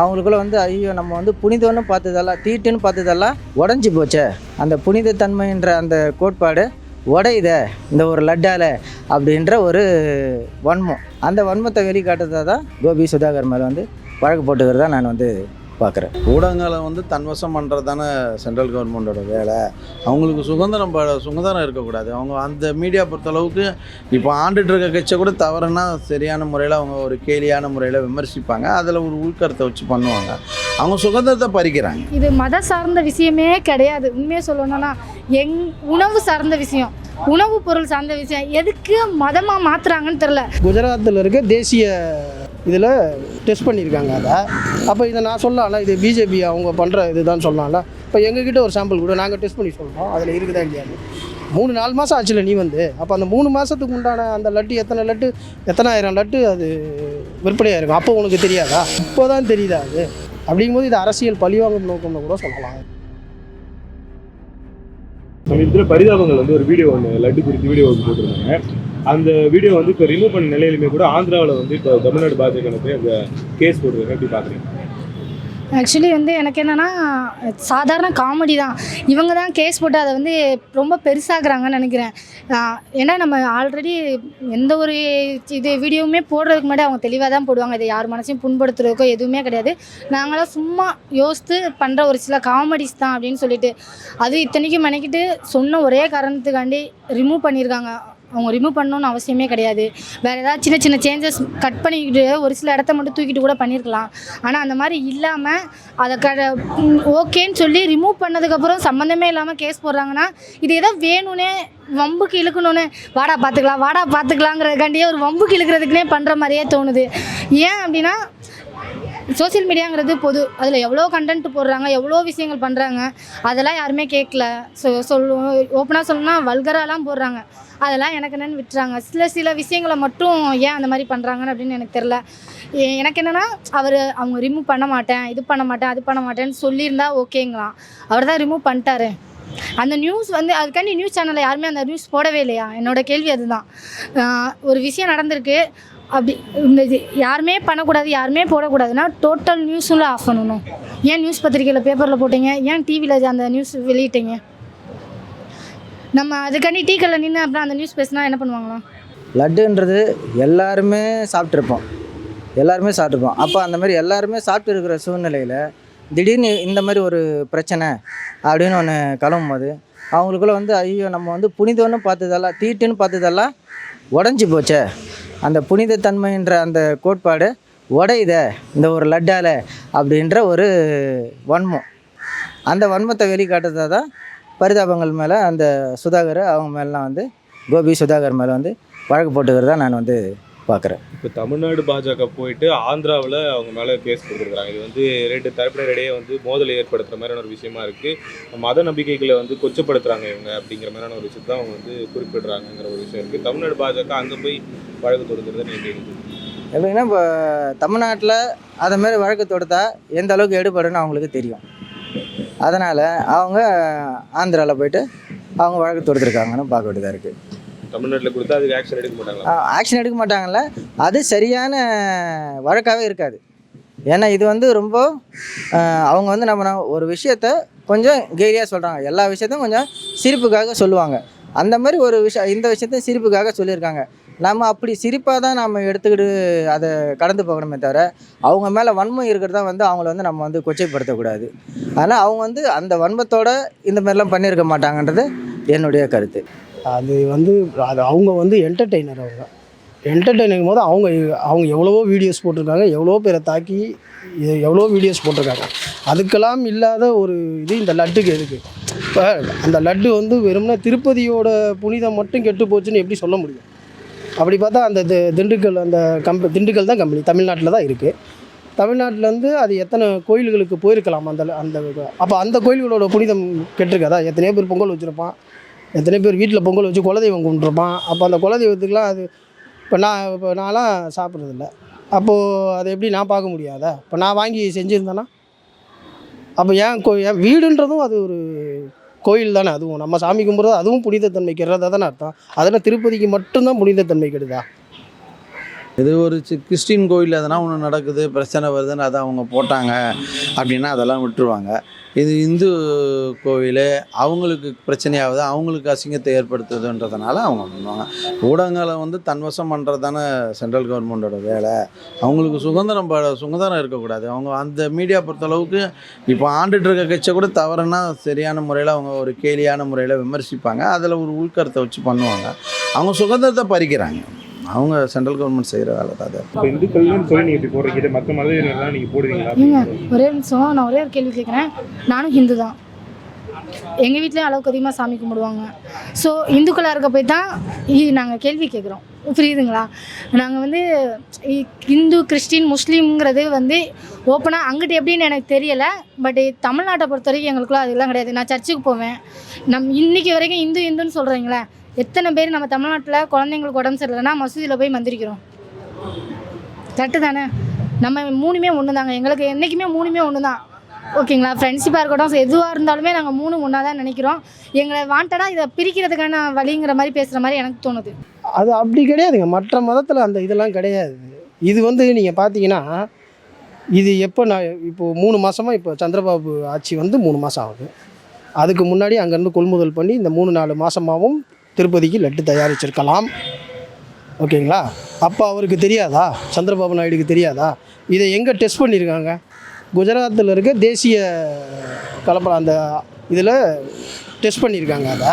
அவங்களுக்குள்ள வந்து ஐயோ நம்ம வந்து புனிதம்னு பார்த்ததெல்லாம் தீட்டுன்னு பார்த்ததெல்லாம் உடஞ்சி போச்சே. அந்த புனிதத்தன்மைன்ற அந்த கோட்பாடு உடையுத இந்த ஒரு லட்டால அப்படின்ற ஒரு வன்மம். அந்த வன்மத்தை வெளிக்காட்டுறதா தான் கோபி சுதாகர் மேலே வந்து வழக்கு போட்டுக்கிறதா நான் வந்து பார்க்குறேன். ஊடகங்களை வந்து தன்வசம் பண்ணுறது தானே சென்ட்ரல் கவர்மெண்டோட வேலை. அவங்களுக்கு சுதந்திரம் சுதந்திரம் இருக்கக்கூடாது. அவங்க அந்த மீடியா பொறுத்தளவுக்கு இப்போ ஆண்டுட்டு இருக்க கட்சியை கூட தவறுனா சரியான முறையில் அவங்க ஒரு கேலியான முறையில் விமர்சிப்பாங்க. அதில் ஒரு உள்கருத்தை வச்சு பண்ணுவாங்க. அவங்க சுதந்திரத்தை பறிக்கிறாங்க. இது மத சார்ந்த விஷயமே கிடையாது. உண்மையை சொல்லணும்னா எங் உணவு சார்ந்த விஷயம் உணவு பொருள் சார்ந்த விஷயம் எதுக்கு மதமாக மாற்றுறாங்கன்னு தெரில குஜராத்தில் இருக்க தேசிய இதில் டெஸ்ட் பண்ணியிருக்காங்க அதை. அப்போ இதை நான் சொல்லலாம்ல இது பிஜேபி அவங்க பண்ணுற இதுதான் சொல்லலாம்ல இப்போ எங்ககிட்ட ஒரு சாம்பிள் கூட நாங்கள் டெஸ்ட் பண்ணி சொல்கிறோம் அதில் இருக்குதா இல்லையான்னு மூணு நாலு மாதம் ஆச்சுல நீ வந்து. அப்போ அந்த மூணு மாதத்துக்கு உண்டான அந்த லட்டு எத்தனை லட்டு எத்தனாயிரம் லட்டு அது விற்பனையாக இருக்கும்? அப்போ உனக்கு தெரியாதா? இப்போ தான் தெரியுதா அது? அப்படிங்கும்போது இது அரசியல் பழிவாங்கும் நோக்கம்னு கூட சொல்லலாம். சமீபத்தில் பரிதாபங்கள் வந்து ஒரு வீடியோ ஒன்று லட்டு குறித்து வீடியோ ஒன்று போட்டிருந்தாங்க. அந்த வீடியோ வந்து இப்போ ரிமூவ் பண்ண நிலையிலுமே கூட ஆந்திராவில் வந்து இப்போ தமிழ்நாடு பாஜக போய் அந்த கேஸ் போட்டுருக்காங்க எப்படி பார்க்குறீங்க ஆக்சுவலி வந்து எனக்கு என்னென்னா சாதாரண காமெடி தான். இவங்க தான் கேஸ் போட்டு அதை வந்து ரொம்ப பெருசாகிறாங்கன்னு நினைக்கிறேன். ஏன்னா நம்ம ஆல்ரெடி எந்த ஒரு இது வீடியோவுமே போடுறதுக்கு முன்னாடி அவங்க தெளிவாக தான் போடுவாங்க. இதை யார் மனசையும் புண்படுத்துறதுக்கோ எதுவுமே கிடையாது. நாங்களாம் சும்மா யோசித்து பண்ணுற ஒரு சில காமெடிஸ் தான் அப்படின்னு சொல்லிட்டு அது இத்தனைக்கும் மெனக்கிட்டு சொன்ன ஒரே காரணத்துக்காண்டி ரிமூவ் பண்ணியிருக்காங்க. அவங்க ரிமூவ் பண்ணணும்னு அவசியமே கிடையாது. வேறு ஏதாவது சின்ன சின்ன சேஞ்சஸ் கட் பண்ணிக்கிட்டு ஒரு சில இடத்த மட்டும் தூக்கிட்டு கூட பண்ணியிருக்கலாம் ஆனால் அந்த மாதிரி இல்லாமல் அதை க ஓகேன்னு சொல்லி ரிமூவ் பண்ணதுக்கப்புறம் சம்மந்தமே இல்லாமல் கேஸ் போடுறாங்கன்னா இது ஏதோ வேணும்னே வம்புக்கு இழுக்கணும்னு வாடா பார்த்துக்கலாம் வாடா பார்த்துக்கலாங்கிறதுக்காண்டியே ஒரு வம்புக்கு இழுக்கிறதுக்குனே பண்ணுற மாதிரியே தோணுது. ஏன் அப்படின்னா சோஷியல் மீடியாங்கிறது பொது. அதில் எவ்வளோ கண்டென்ட் போடுறாங்க எவ்வளோ விஷயங்கள் பண்ணுறாங்க அதெல்லாம் யாருமே கேட்கல சொல் ஓப்பனாக சொல்லணும்னா வல்கராலாம் போடுறாங்க. அதெல்லாம் எனக்கு என்னென்னு விட்டுறாங்க. சில சில விஷயங்களை மட்டும் ஏன் அந்த மாதிரி பண்ணுறாங்கன்னு அப்படின்னு எனக்கு தெரில எனக்கு என்னென்னா அவர் அவங்க ரிமூவ் பண்ண மாட்டேன் இது பண்ண மாட்டேன் அது பண்ண மாட்டேன்னு சொல்லியிருந்தா ஓகேங்களாம். அவர் தான் ரிமூவ் பண்ணிட்டாரு. அந்த நியூஸ் வந்து அதுக்காண்டி நியூஸ் சேனலில் யாருமே அந்த நியூஸ் போடவே இல்லையா? என்னோட கேள்வி அதுதான். ஒரு விஷயம் நடந்திருக்கு. அப்படி இந்த இது யாருமே பண்ணக்கூடாது யாருமே போடக்கூடாதுன்னா டோட்டல் நியூஸும் ஆஃப் பண்ணணும். ஏன் நியூஸ் பத்திரிக்கையில் பேப்பரில் போட்டீங்க? ஏன் டிவியில் அந்த நியூஸ் வெளியிட்டீங்க? நம்ம அதுக்காண்டி டீ கல்ல நின்று அப்புறம் அந்த நியூஸ் பேசினா என்ன பண்ணுவாங்களா லட்டுன்றது எல்லாருமே சாப்பிட்ருப்போம் எல்லாருமே சாப்பிட்ருப்போம் அப்போ அந்த மாதிரி எல்லாருமே சாப்பிட்டு இருக்கிற சூழ்நிலையில் திடீர்னு இந்த மாதிரி ஒரு பிரச்சனை அப்படின்னு ஒன்று கிளம்பும் போது அவங்களுக்குள்ள வந்து ஐயோ நம்ம வந்து புனிதம்னு பார்த்ததெல்லாம் தீட்டுன்னு பார்த்ததெல்லாம் உடஞ்சி போச்சே. அந்த புனிதத்தன்மைன்ற அந்த கோட்பாடு உடையுத இந்த ஒரு லட்டால அப்படின்ற ஒரு வன்மம். அந்த வன்மத்தை வெளிக்காட்டுறதா தான் பரிதாபங்கள் மேலே அந்த சுதாகர் அவங்க மேலாம் வந்து கோபி சுதாகர் மேலே வந்து வழக்கு போட்டுக்கிறதா நான் வந்து பார்க்குறேன் இப்போ தமிழ்நாடு பாஜக போயிட்டு ஆந்திராவில் அவங்க மேலே கேஸ் கொடுத்துருக்காங்க இது வந்து ரெண்டு தரப்பினரிடையே வந்து மோதலை ஏற்படுத்துகிற மாதிரியான ஒரு விஷயமா இருக்குது மத நம்பிக்கைகளை வந்து கொச்சப்படுத்துகிறாங்க இவங்க அப்படிங்கிற மாதிரியான ஒரு விஷயத்தை அவங்க வந்து குறிப்பிடுறாங்கங்கிற ஒரு விஷயம் இருக்குது தமிழ்நாடு பாஜக அங்கே போய் வழக்கு தொடுக்கிறது நீங்கள் எப்படின்னா இப்போ தமிழ்நாட்டில் அதை மாதிரி வழக்கு தொடுத்தா எந்த அளவுக்கு எடுபடுன்னு அவங்களுக்கு தெரியும். அதனால் அவங்க ஆந்திராவில் போயிட்டு அவங்க வழக்கு தொடுத்துருக்காங்கன்னு பார்க்க வேண்டியதாக இருக்குது தமிழ்நாட்டில் கொடுத்தா அதுக்கு ஆக்ஷன் எடுக்க மாட்டாங்களா? ஆக்ஷன் எடுக்க மாட்டாங்கல்ல. அது சரியான வழக்காகவே இருக்காது. ஏன்னா இது வந்து ரொம்ப அவங்க வந்து நம்ம ஒரு விஷயத்த கொஞ்சம் கேலியாக சொல்கிறாங்க எல்லா விஷயத்தையும் கொஞ்சம் சிரிப்புக்காக சொல்லுவாங்க. அந்த மாதிரி ஒரு விஷயம் இந்த விஷயத்தையும் சிரிப்புக்காக சொல்லியிருக்காங்க. நம்ம அப்படி சிரிப்பாக தான் நம்ம எடுத்துக்கிட்டு அதை கடந்து போகணுமே தவிர அவங்க மேலே வன்மம் இருக்கிறதா வந்து அவங்கள வந்து நம்ம வந்து கொச்சைப்படுத்தக்கூடாது. அதனால் அவங்க வந்து அந்த வன்மத்தோட இந்த மாதிரிலாம் பண்ணியிருக்க மாட்டாங்கன்றது என்னுடைய கருத்து. அது வந்து அது அவங்க வந்து என்டர்டெய்னர் அவங்க. என்டர்டெய்னிங் போது அவங்க அவங்க எவ்வளவோ வீடியோஸ் போட்டிருக்காங்க எவ்வளோ பேரை தாக்கி எவ்வளோ வீடியோஸ் போட்டிருக்காங்க. அதுக்கெல்லாம் இல்லாத ஒரு இது இந்த லட்டுக்கு எதுக்கு? இப்போ அந்த லட்டு வந்து வெறும்னா திருப்பதியோட புனிதம் மட்டும் கெட்டு போச்சுன்னு எப்படி சொல்ல முடியும்? அப்படி பார்த்தா அந்த தி- திண்டுக்கல் அந்த கம்ப திண்டுக்கல் தான் கம்பெனி. தமிழ்நாட்டில் தான் இருக்குது தமிழ்நாட்டில் வந்து அது எத்தனை கோயில்களுக்கு போயிருக்கலாம் அந்த அந்த அப்போ அந்த கோயில்களோட புனிதம் கெட்டிருக்காதா? எத்தனையோ பேர் பொங்கல் வச்சுருப்பான். எத்தனை பேர் வீட்டில் பொங்கல் வச்சு குலதெய்வம் கும்பிட்ருப்பான் அப்போ அந்த குலதெய்வத்துக்குலாம் அது இப்போ நான் இப்போ நான்லாம் சாப்பிட்றதில்ல. அப்போது அதை எப்படி நான் பார்க்க முடியாதா? இப்போ நான் வாங்கி செஞ்சுருந்தேன்னா அப்போ ஏன் கோ என் வீடுன்றதும் அது ஒரு கோயில் தானே அதுவும். நம்ம சாமி கும்பிட்றது அதுவும் புனிதத்தன்மை கெடுறதா தானே அர்த்தம். அதெல்லாம் திருப்பதிக்கு மட்டும்தான் புனிதத்தன்மை கெடுதா? இது ஒரு கிறிஸ்டின் கோயில் எதனா ஒன்று நடக்குது பிரச்சனை வருதுன்னு அதை அவங்க போட்டாங்க அப்படின்னா அதெல்லாம் விட்டுருவாங்க. இது இந்து கோவில் அவங்களுக்கு பிரச்சனையாகுது அவங்களுக்கு அசிங்கத்தை ஏற்படுத்துதுன்றதுனால அவங்க பண்ணுவாங்க. ஊடகங்களை வந்து தன்வசம் பண்ணுறது தானே சென்ட்ரல் கவர்மெண்ட்டோட வேலை. அவங்களுக்கு சுதந்திரம் ப- சுதந்திரம் இருக்கக்கூடாது. அவங்க அந்த மீடியா பொறுத்தளவுக்கு இப்போ ஆண்டுட்டு இருக்க கட்சியை கூட தவறுனா சரியான முறையில் அவங்க ஒரு கேலியான முறையில் விமர்சிப்பாங்க. அதில் ஒரு உள்கருத்தை வச்சு பண்ணுவாங்க. அவங்க சுதந்திரத்தை பறிக்கிறாங்க. அவங்க சென்ட்ரல் கவர்மெண்ட் செய்கிற வேலை தான் அது. இப்போ இந்துக்கள்னு சொல்லி நீங்கள் இப்படி போடுறீங்க. இது மற்ற மதத்தினர்லாம் நீங்கள் போடுவீங்களா? ஏங்க ஒரே நிமிஷம் நான் ஒரே ஒரு கேள்வி கேட்குறேன். நானும் ஹிந்து தான். எங்கள் வீட்லேயும் அளவுக்கு அதிகமாக சாமி கும்பிடுவாங்க. ஸோ இந்துக்களாக இருக்க போய் தான் நாங்கள் கேள்வி கேட்குறோம். புரியுதுங்களா? நாங்கள் வந்து இந்து கிறிஸ்டின் முஸ்லீம்ங்கிறது வந்து ஓப்பனாக அங்கிட்டு எப்படின்னு எனக்கு தெரியலை. பட் தமிழ்நாட்டை பொறுத்த வரைக்கும் எங்களுக்குலாம் அதெல்லாம் கிடையாது. நான் சர்ச்சுக்கு போவேன். நம் இன்னைக்கு வரைக்கும் இந்து இந்துன்னு சொல்கிறீங்களே எத்தனை பேர் நம்ம தமிழ்நாட்டில் குழந்தைங்களுக்கு உடம்பு சரியில்லைன்னா மசூதியில் போய் மந்திரிக்கிறோம். கரெக்டு தானே? நம்ம மூணுமே ஒன்று தாங்க எங்களுக்கு என்றைக்குமே மூணுமே ஒன்று தான் ஓகேங்களா? ஃப்ரெண்ட்ஷிப்பாக இருக்கட்டும் எதுவாக இருந்தாலுமே நாங்கள் மூணு ஒன்றா தான் நினைக்கிறோம். எங்களை வாண்டடாக இதை பிரிக்கிறதுக்கான வழிங்கிற மாதிரி பேசுகிற மாதிரி எனக்கு தோணுது. அது அப்படி கிடையாதுங்க. மற்ற மதத்தில் அந்த இதெல்லாம் கிடையாது. இது வந்து நீங்கள் பார்த்தீங்கன்னா இது எப்போ நான் இப்போது மூணு மாதமாக இப்போ சந்திரபாபு ஆட்சி வந்து மூணு மாதம் ஆகுது. அதுக்கு முன்னாடி அங்கேருந்து கொள்முதல் பண்ணி இந்த மூணு நாலு மாதமாகவும் திருப்பதிக்கு லட்டு தயாரிச்சிருக்கலாம். ஓகேங்களா? அப்போ அவருக்கு தெரியாதா? சந்திரபாபு நாயுடுக்கு தெரியாதா? இதை எங்கே டெஸ்ட் பண்ணியிருக்காங்க குஜராத்தில் இருக்க தேசிய கலப்படம் அந்த இதில் டெஸ்ட் பண்ணியிருக்காங்க அதை.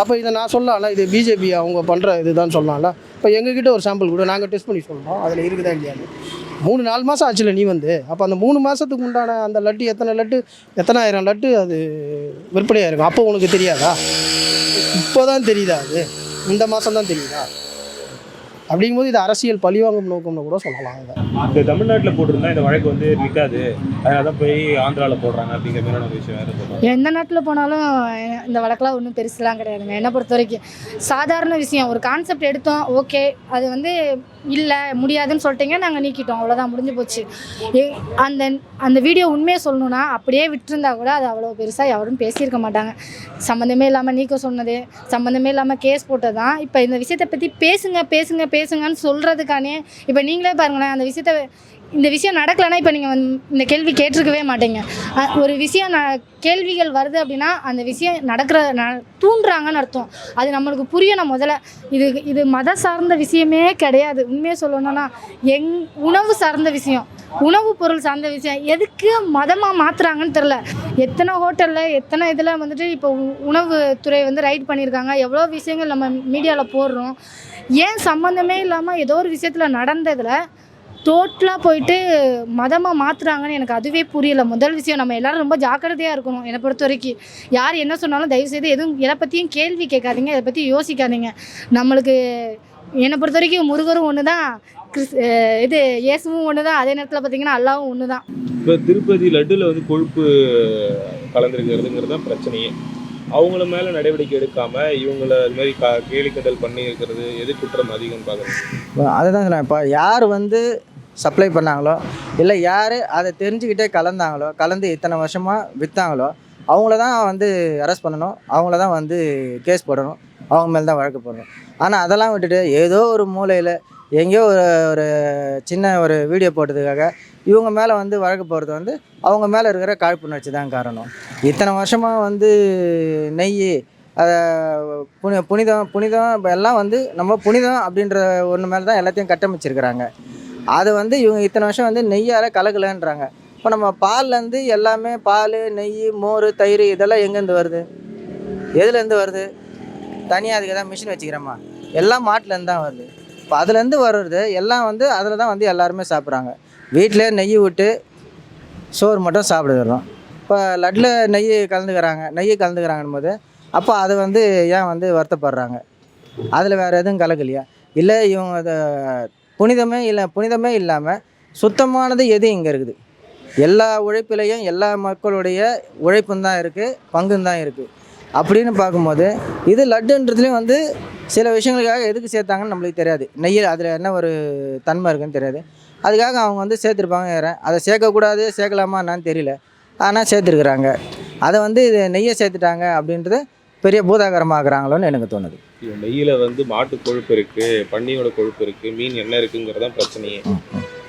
அப்போ இதை நான் சொல்லலாம்ல? இது பிஜேபி அவங்க பண்ணுற இதுதான் சொல்லலாம்ல? இப்போ எங்ககிட்ட ஒரு சாம்பிள் கூட. நாங்கள் டெஸ்ட் பண்ணி சொல்கிறோம் அதில் இருக்குதா இல்லையான்னு மூணு நாலு மாதம் ஆச்சுல நீ வந்து. அப்போ அந்த மூணு மாதத்துக்கு உண்டான அந்த லட்டு எத்தனை லட்டு? எத்தனை ஆயிரம் லட்டு அது விற்பனையாக இருக்கும்? அப்போ உனக்கு தெரியாதா? இப்போ தான் தெரியுதா அது? இந்த மாதம் தான் தெரியுதா? அப்படிங்கும்போது இது அரசியல் பழிவாங்கும் நோக்கம்னு கூட சொல்லலாம் இதை இந்த தமிழ்நாட்டில் போட்டிருந்தா இந்த வழக்கு வந்து நிற்காது அதனால தான் போய் ஆந்திராவில் போடுறாங்க அப்படிங்கிற மாதிரியான ஒரு விஷயம் வேறு எந்த நாட்டில் போனாலும் இந்த வழக்கெல்லாம் ஒன்றும் பெருசுலாம் கிடையாதுங்க. என்னை பொறுத்த வரைக்கும் சாதாரண விஷயம். ஒரு கான்செப்ட் எடுத்தோம் ஓகே அது வந்து இல்லை முடியாதுன்னு சொல்லிட்டீங்க நாங்கள் நீக்கிட்டோம். அவ்வளோதான் முடிஞ்சு போச்சு. ஏ- அந்த அந்த வீடியோ உண்மையை சொல்லணும்னா அப்படியே விட்டுருந்தா கூட அது அவ்வளோ பெருசாக யாரும் பேசியிருக்க மாட்டாங்க. சம்மந்தமே இல்லாமல் நீக்க சொன்னது சம்மந்தமே இல்லாமல் கேஸ் போட்டது தான் இப்போ இந்த விஷயத்தை பற்றி பேசுங்க பேசுங்க. பேசுங்கன்னு சொல்கிறதுக்கானே இப்போ நீங்களே பாருங்களேன் அந்த விஷயத்த இந்த விஷயம் நடக்கலைன்னா இப்போ நீங்கள் வந்து இந்த கேள்வி கேட்டிருக்கவே மாட்டீங்க. ஒரு விஷயம் ந கேள்விகள் வருது அப்படின்னா அந்த விஷயம் நடக்கிற ந தூண்டுறாங்கன்னு அர்த்தம். அது நம்மளுக்கு புரியணும் முதல்ல. இது இது மத சார்ந்த விஷயமே கிடையாது. உண்மையை சொல்லணும்னா எங் உணவு சார்ந்த விஷயம். உணவு பொருள் சார்ந்த விஷயம். எதுக்கு மதமாக மாற்றுறாங்கன்னு தெரில எத்தனை ஹோட்டலில் எத்தனை இதில் வந்துட்டு இப்போ உணவுத்துறை வந்து ரைட் பண்ணியிருக்காங்க. எவ்வளோ விஷயங்கள் நம்ம மீடியாவில் போடுறோம். ஏன் சம்மந்தமே இல்லாமல் ஏதோ ஒரு விஷயத்தில் நடந்ததில் டோட்டலாக போயிட்டு மதமாக மாற்றுறாங்கன்னு எனக்கு அதுவே புரியல. முதல் விஷயம் நம்ம எல்லோரும் ரொம்ப ஜாக்கிரதையாக இருக்கணும். என்னை பொறுத்த வரைக்கும் யார் என்ன சொன்னாலும் தயவுசெய்து எதுவும் எதை பற்றியும் கேள்வி கேட்காதீங்க. இதை பற்றி யோசிக்காதீங்க. நம்மளுக்கு என்னை பொறுத்த வரைக்கும் முருகரும் ஒன்று தான் கிறிஸ் இது இயேசுவும் ஒன்று தான் அதே நேரத்தில் பார்த்தீங்கன்னா அல்லாவும் ஒன்று தான் இப்போ திருப்பதி லட்டுல வந்து கொழுப்பு கலந்துருக்கிறதுங்கிறது தான் பிரச்சனையே. அவங்கள மேலே நடவடிக்கை எடுக்காம இவங்கள இது மாதிரி கா கேலி பண்ணி இருக்கிறது எது குற்றம் அதிகம்னு பார்க்குறேன் அதுதான் இப்போ யார் வந்து சப்ளை பண்ணாங்களோ இல்லை யார் அதை தெரிஞ்சுக்கிட்டே கலந்தாங்களோ கலந்து இத்தனை வருஷமாக விற்றாங்களோ அவங்கள தான் வந்து அரெஸ்ட் பண்ணணும். அவங்கள தான் வந்து கேஸ் போடணும். அவங்க மேலே தான் வழக்கு போடணும். ஆனால் அதெல்லாம் விட்டுட்டு ஏதோ ஒரு மூலையில் எங்கேயோ ஒரு ஒரு சின்ன ஒரு வீடியோ போட்டதுக்காக இவங்க மேலே வந்து வழக்கு போகிறது வந்து அவங்க மேலே இருக்கிற காழ்ப்புணர்ச்சி தான் காரணம். இத்தனை வருஷமாக வந்து நெய் அதை புனி புனிதம் புனிதம் இப்போ எல்லாம் வந்து நம்ம புனிதம் அப்படின்ற ஒன்று மேலே தான் எல்லாத்தையும் கட்டமைச்சிருக்கிறாங்க. அது வந்து இவங்க இத்தனை வருஷம் வந்து நெய்யால் கலக்கலன்றாங்க இப்போ நம்ம பால்லேருந்து எல்லாமே பால் நெய் மோர் தயிர் இதெல்லாம் எங்கேருந்து வருது? எதுலேருந்து வருது? தனியாக அதுக்கு எதாவது மிஷின் வச்சுக்கிறோமா? எல்லாம் மாட்டுலேருந்து தான் வருது. இப்போ அதுலேருந்து வர்றது எல்லாம் வந்து அதில் தான் வந்து எல்லாருமே சாப்பிட்றாங்க. வீட்டிலே நெய் விட்டு சோறு மட்டும் சாப்பிடுறோம் இப்போ லட்டில் நெய் கலந்துக்கிறாங்க நெய் கலந்துக்கிறாங்கன்னு போது அப்போ அது வந்து ஏன் வந்து வருத்தப்படுறாங்க? அதில் வேறு எதுவும் கலக்கலையா? இல்லை இவங்க அதை புனிதமே இல்லை புனிதமே இல்லாமல் சுத்தமானது எது இங்கே இருக்குது? எல்லா உழைப்பிலையும் எல்லா மக்களுடைய உழைப்பும் தான் இருக்குது பங்கும் தான் இருக்குது அப்படின்னு பார்க்கும்போது இது லட்டுன்றதுலேயும் வந்து சில விஷயங்களுக்காக எதுக்கு சேர்த்தாங்கன்னு நம்மளுக்கு தெரியாது. நெய்யில் அதில் என்ன ஒரு தன்மை இருக்குன்னு தெரியாது. அதுக்காக அவங்க வந்து சேர்த்துருப்பாங்க ஏறேன் அதை சேர்க்கக்கூடாது சேர்க்கலாமா என்னன்னு தெரியல. ஆனால் சேர்த்துருக்குறாங்க. அதை வந்து இது நெய்யை சேர்த்துட்டாங்க அப்படின்றது பெரிய பூதாகரமாக்குறாங்களோன்னு எனக்கு தோணுது. நெய்யில வந்து மாட்டு கொழுப்பு இருக்கு பன்னியோட கொழுப்பு இருக்கு மீன் என்ன இருக்குங்கிறது தான் பிரச்சனையே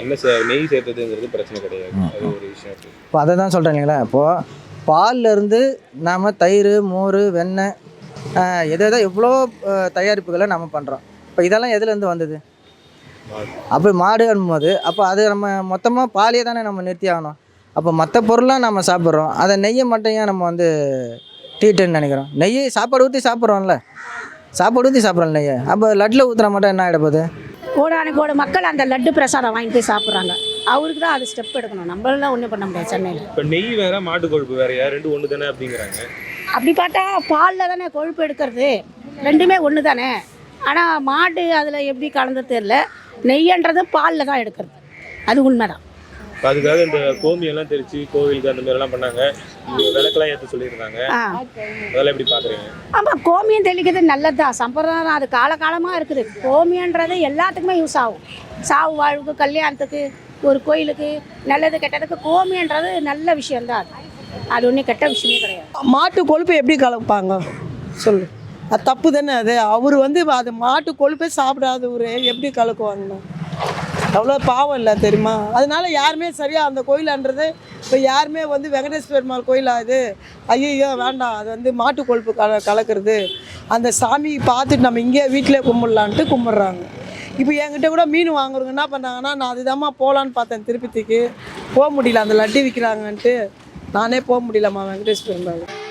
என்ன சே- நெய் சேர்த்ததுங்கிறது பிரச்சனை கிடையாது. அது ஒரு விஷயம் இப்போ அதை தான் சொல்கிறேன் இல்லைங்களா? இப்போது பால்ல இருந்து நாம் தயிர் மோர் வெண்ணெய் எது எதோ எவ்வளோ தயாரிப்புகளை நம்ம பண்ணுறோம் இப்போ இதெல்லாம் எதுலேருந்து வந்தது? மாடு. அப்போ மாடு போது அப்போ அது நம்ம மொத்தமாக பாலையே தானே நம்ம நிறுத்தி ஆகணும். அப்போ மற்ற பொருளாக நம்ம சாப்பிட்றோம். அதை நெய்யை மட்டும் ஏன் நம்ம வந்து தீட்டுன்னு நினைக்கிறோம்? நெய்யை சாப்பாடு ஊற்றி சாப்பிட்றோம்ல. சாப்பாடு ஊற்றி சாப்பிட்றோம் நெய்யை. அப்போ லட்டில் ஊற்றுற மட்டும் என்ன ஆகிட போகுது? கோடானு கோடி மக்கள் அந்த லட்டு பிரசாதம் வாங்கி போய் சாப்பிட்றாங்க. அவருக்கு தான் அது ஸ்டெப் எடுக்கணும். நம்மளால ஒன்றும் பண்ண முடியாது சென்னையில். இப்போ நெய் வேற மாட்டு கொழுப்பு வேறயா ரெண்டு ஒன்று தானே அப்படிங்கிறாங்க. அப்படி பார்த்தா பாலில் தானே கொழுப்பு எடுக்கிறது? ரெண்டுமே ஒன்று தானே ஆனால் மாடு அதில் எப்படி கலந்து தெரில நெய்யன்றது பாலில் தான் எடுக்கிறது. அது உண்மைதான். அதுக்காக இந்த கோமியெல்லாம் தெரிச்சு கோவிலுக்கு அந்த மாதிரிலாம் பண்ணாங்க. விளக்கெல்லாம் ஏற்ற சொல்லியிருந்தாங்க. அதெல்லாம் எப்படி பார்க்குறீங்க ஆமாம் கோமியம் தெளிக்கிறது நல்லது தான் சம்பிரதாயம் அது காலகாலமாக இருக்குது. கோமியன்றது எல்லாத்துக்குமே யூஸ் ஆகும். சாவு வாழ்வுக்கு கல்யாணத்துக்கு ஒரு கோயிலுக்கு நல்லது கெட்டதுக்கு கோமியன்றது நல்ல விஷயம்தான் அது. அது ஒன்றும் கெட்ட விஷயமே கிடையாது. மாட்டு கொழுப்பு எப்படி கலப்பாங்க? சொல்லு. அது தப்பு தானே அது? அவர் வந்து அது மாட்டு கொழுப்பே சாப்பிடாதவர் எப்படி கலக்குவாங்கண்ணா அவ்வளோ பாவம் இல்லை தெரியுமா? அதனால யாருமே சரியாக அந்த கோயிலான்றது இப்போ யாருமே வந்து வெங்கடேஸ்வர பெருமாள் கோயிலா இது? ஐயோ வேண்டாம். அது வந்து மாட்டு கொழுப்பு கல கலக்கிறது. அந்த சாமி பார்த்துட்டு நம்ம இங்கே வீட்டிலே கும்பிடலான்ட்டு கும்பிட்றாங்க. இப்போ என்கிட்ட கூட மீன் வாங்குறவங்க என்ன பண்ணாங்கன்னா நான் அதுதாம்மா போகலான்னு பார்த்தேன் திருப்பதிக்கு. போக முடியல. அந்த லட்டு விற்கிறாங்கன்ட்டு நானே போக முடியலம்மா வெங்கடேஸ்வர பெருமாள்